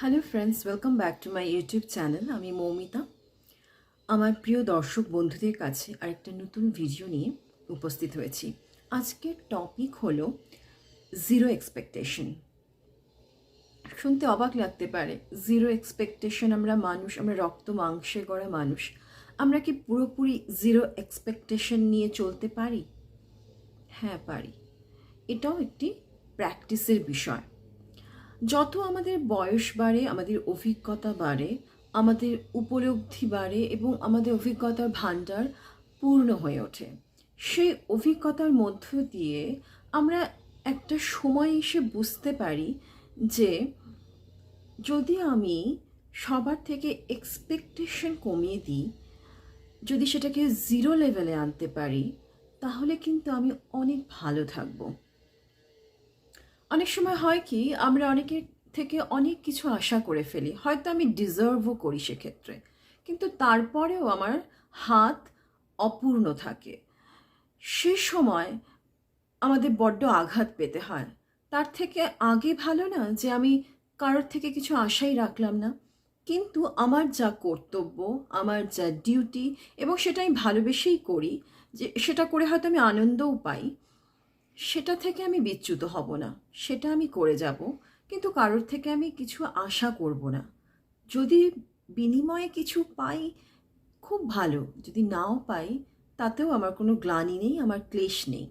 Hello friends welcome back to my YouTube channel আমি মৌমিতা। আমার প্রিয় দর্শক বন্ধুদের কাছে আরেকটা নতুন ভিডিও নিয়ে উপস্থিত হয়েছি। আজকের টপিক হলো জিরো এক্সপেকটেশন শুনতে অবাক লাগতে পারে জিরো এক্সপেকটেশন আমরা মানুষ, আমরা রক্ত মাংসে গড়া মানুষ, আমরা কি পুরোপুরি জিরো এক্সপেকটেশন নিয়ে চলতে পারি? হ্যাঁ পারি। এটাও একটি প্র্যাকটিসের বিষয়। যত আমাদের বয়স বাড়ে, আমাদের অভিজ্ঞতা বাড়ে, আমাদের উপলব্ধি বাড়ে এবং আমাদের অভিজ্ঞতার ভাণ্ডার পূর্ণ হয়ে ওঠে। সেই অভিজ্ঞতার মধ্য দিয়ে আমরা একটা সময় এসে বুঝতে পারি যে যদি আমি সবার থেকে এক্সপেকটেশন কমিয়ে দিই, যদি সেটাকে জিরো লেভেলে আনতে পারি, তাহলে কিন্তু আমি অনেক ভালো থাকব। অনেক সময় হয় কি, আমরা অনেকের থেকে অনেক কিছু আশা করে ফেলি। হয়তো আমি ডিজার্ভও করি সেক্ষেত্রে। কিন্তু তারপরেও আমার হাত অপূর্ণ থাকে। সে সময় আমাদের বড্ড আঘাত পেতে হয়। তার থেকে আগে ভালো না যে আমি কারোর থেকে কিছু আশাই রাখলাম না। কিন্তু আমার যা কর্তব্য, আমার যা ডিউটি এবং সেটা আমি ভালোবেসেই করি যে সেটা করে হয়তো আমি আনন্দও পাই। সেটা থেকে আমি বিচ্যুত হব না, সেটা আমি করে যাব, কিন্তু কারোর থেকে আমি কিছু আশা করব না। যদি বিনিময়ে কিছু পাই, খুব ভালো, যদি নাও পাই, তাতেও আমার কোনো গ্লানি নেই, আমার ক্লেশ নেই।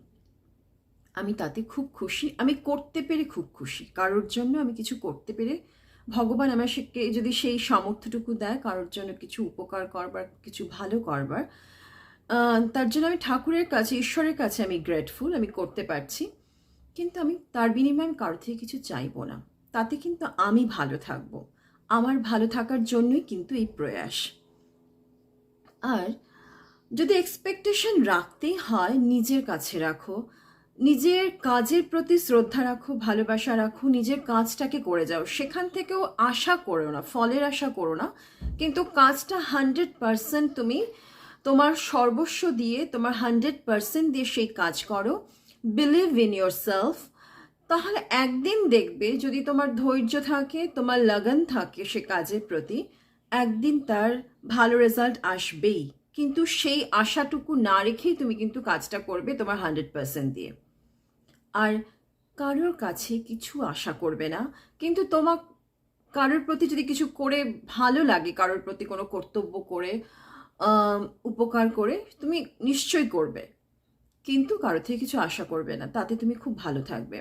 আমি তাতে খুব খুশি, আমি করতে পেরে খুব খুশি, কারোর জন্য আমি কিছু করতে পেরে ভগবান আমার যদি সেই সামর্থ্যটুকু দেয়, কারোর জন্য কিছু উপকার করবার, কিছু ভালো করবার তার জন্য আমি ঠাকুরের কাছে, ঈশ্বরের কাছে আমি গ্রেটফুল আমি করতে পারছি। কিন্তু আমি তার বিনিময়ে কারও থেকে কিছু চাইব না। তাতে কিন্তু আমি ভালো থাকব। আমার ভালো থাকার জন্যই কিন্তু এই প্রয়াস। আর যদি এক্সপেকটেশন রাখতেই হয়, নিজের কাছে রাখো। নিজের কাজের প্রতি শ্রদ্ধা রাখো, ভালোবাসা রাখো, নিজের কাজটাকে করে যাও। সেখান থেকেও আশা করো না, ফলের আশা করো না। কিন্তু কাজটা হান্ড্রেড পারসেন্ট তুমি তোমার সর্বস্ব দিয়ে, তোমার হান্ড্রেড পারসেন্ট দিয়ে সেই কাজ করো। বিলিভ ইন ইয়োর সেলফ তাহলে একদিন দেখবে যদি তোমার ধৈর্য থাকে, তোমার লগন থাকে সে কাজের প্রতি, একদিন তার ভালো রেজাল্ট আসবেই। কিন্তু সেই আশাটুকু না রেখেই তুমি কিন্তু কাজটা করবে তোমার হান্ড্রেড পার্সেন্ট দিয়ে। আর কারোর কাছে কিছু আশা করবে না। কিন্তু তোমার কারোর প্রতি যদি কিছু করে ভালো লাগে, কারোর প্রতি কোনো কর্তব্য করে উপকার করে তুমি নিশ্চয়ই করবে। কিন্তু কারও থেকে কিছু আশা করবে না, তাতে তুমি খুব ভালো থাকবে।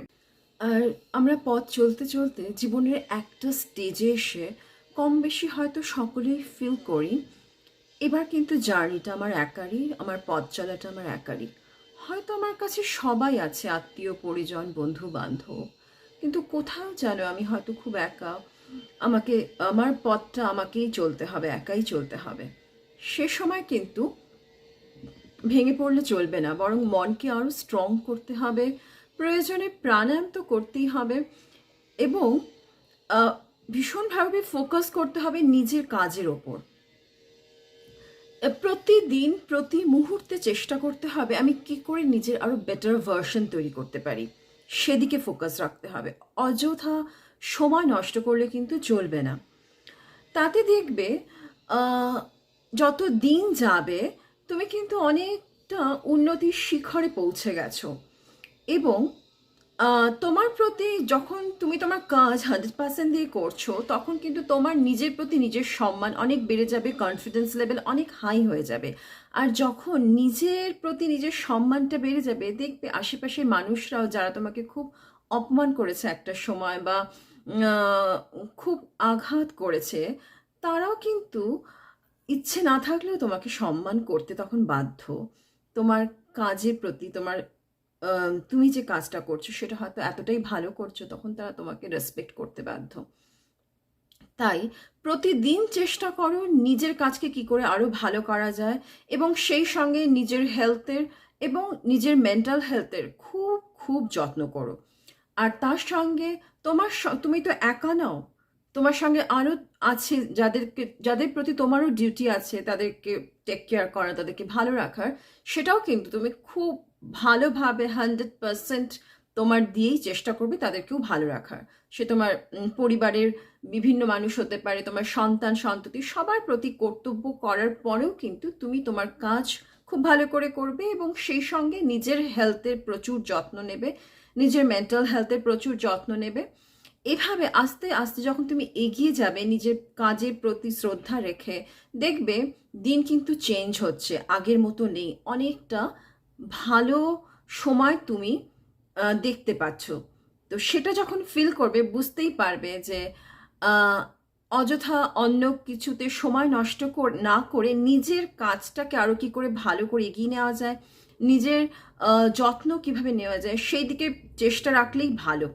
আর আমরা পথ চলতে চলতে জীবনের একটা স্টেজে এসে কম বেশি হয়তো সকলেই ফিল করি। এবার কিন্তু জার্নিটা আমার একারই, আমার পথ চলাটা আমার একারই। হয়তো আমার কাছে সবাই আছে, আত্মীয়, পরিজন বন্ধু বান্ধব কিন্তু কোথাও যেন আমি হয়তো খুব একা, আমাকে, আমার পথটা আমাকেই চলতে হবে, একাই চলতে হবে। সে সময় কিন্তু ভেঙে পড়লে চলবে না, বরং মনকে আরও স্ট্রং করতে হবে, প্রয়োজনে প্রাণায়াম তো করতেই হবে এবং ভীষণভাবে ফোকাস করতে হবে নিজের কাজের ওপর। প্রতিদিন, প্রতি মুহূর্তে চেষ্টা করতে হবে আমি কি করে নিজের আরও বেটার ভার্সন তৈরি করতে পারি, সেদিকে ফোকাস রাখতে হবে। অযথা সময় নষ্ট করলে কিন্তু চলবে না। তাতে দেখবে যত দিন যাবে, তুমি কিন্তু অনেকটা উন্নতির শিখরে পৌঁছে গেছো। এবং তোমার প্রতি যখন তুমি তোমার কাজ হান্ড্রেড পার্সেন্ট দিয়ে করছ, তখন কিন্তু তোমার নিজের প্রতি নিজের সম্মান অনেক বেড়ে যাবে কনফিডেন্স লেভেল অনেক হাই হয়ে যাবে। আর যখন নিজের প্রতি নিজের সম্মানটা বেড়ে যাবে, দেখবে আশেপাশের মানুষরাও যারা তোমাকে খুব অপমান করেছে একটা সময় বা খুব আঘাত করেছে, তারাও কিন্তু ইচ্ছে না থাকলেও তোমাকে সম্মান করতে তখন বাধ্য। তোমার কাজের প্রতি তোমার তুমি যে কাজটা করছ সেটা হয়তো এতটাই ভালো করছ তখন তারা তোমাকে রেসপেক্ট করতে বাধ্য। তাই প্রতিদিন চেষ্টা করো নিজের কাজকে কি করে আরও ভালো করা যায় এবং সেই সঙ্গে নিজের হেলথের এবং নিজের মেন্টাল হেলথের খুব খুব যত্ন করো। আর তার সঙ্গে তোমার তুমি তো একা নাও তোমার সঙ্গে আরও আছে যাদেরকে, যাদের প্রতি তোমারও ডিউটি আছে, তাদেরকে টেক কেয়ার করা, তাদেরকে ভালো রাখার, সেটাও কিন্তু তুমি খুব ভালোভাবে হান্ড্রেড পারসেন্ট তোমার দিয়েই চেষ্টা করবে তাদেরকেও ভালো রাখার। সে তোমার পরিবারের বিভিন্ন মানুষ হতে পারে, তোমার সন্তান, সন্ততি, সবার প্রতি কর্তব্য করার পরেও কিন্তু তুমি তোমার কাজ খুব ভালো করে করবে এবং সেই সঙ্গে নিজের হেলথের প্রচুর যত্ন নেবে, নিজের মেন্টাল হেলথের প্রচুর যত্ন নেবে। এভাবে আস্তে আস্তে যখন তুমি এগিয়ে যাবে, নিজের কাজের প্রতি শ্রদ্ধা রেখে, দেখবে দিন কিন্তু চেঞ্জ হচ্ছে, আগের মতো নেই। অনেকটা ভালো সময় তুমি দেখতে পাচ্ছ। তো সেটা যখন ফিল করবে, বুঝতেই পারবে যে অযথা অন্য কিছুতে সময় নষ্ট না করে নিজের কাজটাকে আরও কি করে ভালো করে এগিয়ে নেওয়া যায়, নিজের যত্ন কীভাবে নেওয়া যায়, সেই দিকে চেষ্টা রাখলেই ভালো।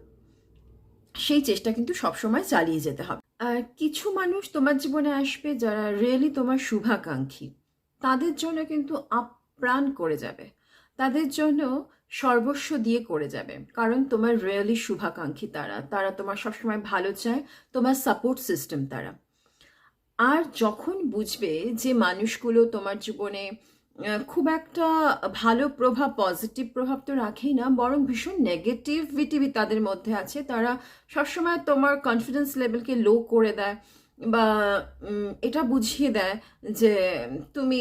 সেই চেষ্টা কিন্তু সবসময় চালিয়ে যেতে হবে। আর কিছু মানুষ তোমার জীবনে আসবে যারা রিয়েলি তোমার শুভাকাঙ্ক্ষী। তাদের জন্য কিন্তু আপ্রাণ করে যাবে। তাদের জন্য সর্বস্ব দিয়ে করে যাবে। কারণ তোমার রিয়েলি শুভাকাঙ্ক্ষী তারা। তারা তোমার সবসময় ভালো চায়, তোমার সাপোর্ট সিস্টেম তারা। আর যখন বুঝবে যে মানুষগুলো তোমার জীবনে খুব একটা ভালো প্রভাব পজিটিভ প্রভাব তো রাখেই না, বরং ভীষণ নেগেটিভিটি তাদের মধ্যে আছে। তারা সবসময় তোমার কনফিডেন্স লেভেলকে লো করে দেয় বা এটা বুঝিয়ে দেয় যে, তুমি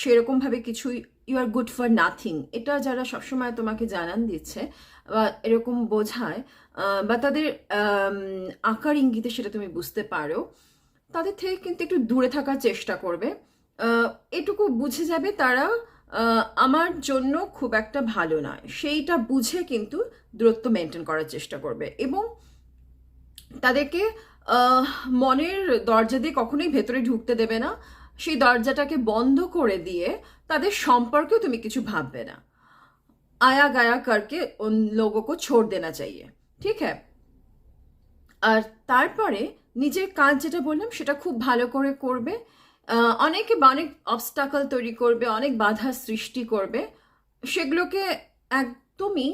সেরকমভাবে কিছুই you are good for nothing এটা যারা সবসময় তোমাকে জানান দিচ্ছে বা এরকম বোঝায় বা তাদের আকার ইঙ্গিতে সেটা তুমি বুঝতে পারো, তাদের থেকে কিন্তু একটু দূরে থাকার চেষ্টা করবে। এটুকু বুঝে যাবে তারা আহ, আমার জন্য খুব একটা ভালো নয় সেইটা বুঝে কিন্তু দূরত্ব মেনটেন করার চেষ্টা করবে এবং তাদেরকে আহ, মনের দরজা দিয়ে কখনোই ভেতরে ঢুকতে দেবে না সেই দরজাটাকে বন্ধ করে দিয়ে তাদের সম্পর্কেও তুমি কিছু ভাববে না आया गया करके उन लोगों को छोड़ देना चाहिए ঠিক है আর তারপরে নিজের কাজ যেটা বললাম সেটা খুব ভালো করে করবে আহ, অনেকে অনেক অবস্টাকল তৈরি করবে, অনেক বাধা সৃষ্টি করবে। সেগুলোকে একদমই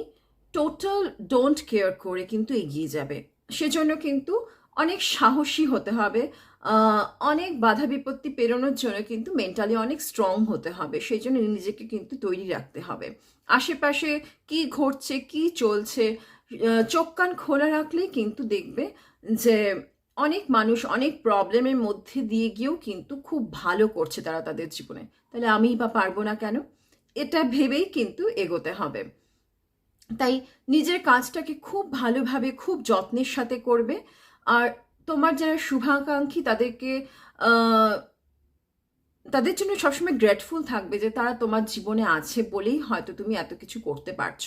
টোটাল ডোন্ট কেয়ার করে কিন্তু এগিয়ে যাবে। সেজন্য কিন্তু অনেক সাহসী হতে হবে অনেক বাধা বিপত্তি পেরোনোর জন্য কিন্তু মেন্টালি অনেক স্ট্রং হতে হবে। সেই জন্য নিজেকে কিন্তু তৈরি রাখতে হবে। আশেপাশে কি ঘটছে, কি চলছে চোখ কান খোলা রাখলেই কিন্তু দেখবে যে অনেক মানুষ অনেক প্রবলেমের মধ্যে দিয়ে গিয়েও কিন্তু খুব ভালো করছে তারা তাদের জীবনে। তাহলে আমিই বা পারব না কেন? এটা ভেবেই কিন্তু এগোতে হবে। তাই নিজের কাজটাকে খুব ভালোভাবে, খুব যত্নের সাথে করবে। আর তোমার যারা শুভাকাঙ্ক্ষী তাদেরকে তাদের জন্য সবসময় গ্রেটফুল থাকবে যে তারা তোমার জীবনে আছে বলেই হয়তো তুমি এত কিছু করতে পারছ।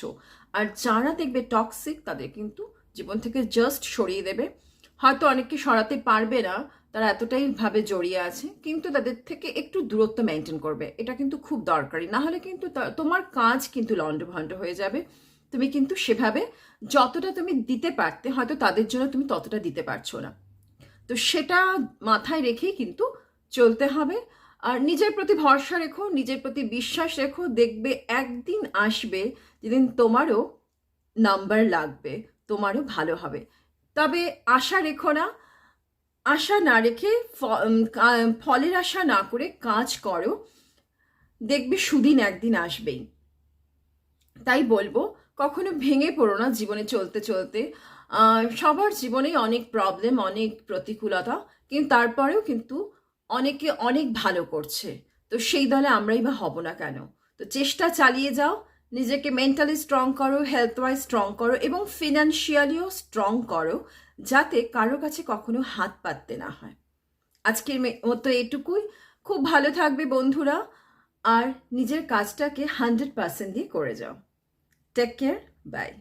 আর যারা দেখবে টক্সিক তাদের কিন্তু জীবন থেকে জাস্ট সরিয়ে দেবে। হয়তো অনেককে সরাতে পারবে না, তারা এতটাই ভাবে জড়িয়ে আছে, কিন্তু তাদের থেকে একটু দূরত্ব মেনটেন করবে। এটা কিন্তু খুব দরকারি। না হলে কিন্তু তোমার কাজ কিন্তু লণ্ডভণ্ড হয়ে যাবে। তুমি কিন্তু সেভাবে যতটা তুমি দিতে পারতে, হয়তো তাদের জন্য তুমি ততটা দিতে পারছ না। তো সেটা মাথায় রেখেই কিন্তু চলতে হবে। আর নিজের প্রতি ভরসা রেখো, নিজের প্রতি বিশ্বাস রেখো, দেখবে একদিন আসবে যেদিন তোমারও নাম্বার লাগবে, তোমারও ভালো হবে। তবে আশা রেখো না। আশা না রেখে ফলের আশা না করে কাজ করো। দেখবে সুদিন একদিন আসবেই। তাই বলব, কখনো ভেঙে পড়ো না জীবনে চলতে চলতে। সবার জীবনেই অনেক প্রবলেম অনেক প্রতিকূলতা, কিন্তু তারপরেও কিন্তু অনেকে অনেক ভালো করছে। তো সেই দলে আমরাই বা হব না কেন? তো চেষ্টা চালিয়ে যাও নিজেকে মেন্টালি স্ট্রং করো হেলথ ওয়াইজ স্ট্রং করো এবং ফিনান্সিয়ালিও স্ট্রং করো, যাতে কারও কাছে কখনো হাত পাততে না হয়। আজকের মতো এটুকুই খুব ভালো থাকবে বন্ধুরা। আর নিজের কাজটাকে হান্ড্রেড পার্সেন্ট দিয়ে করে যাও। Take care bye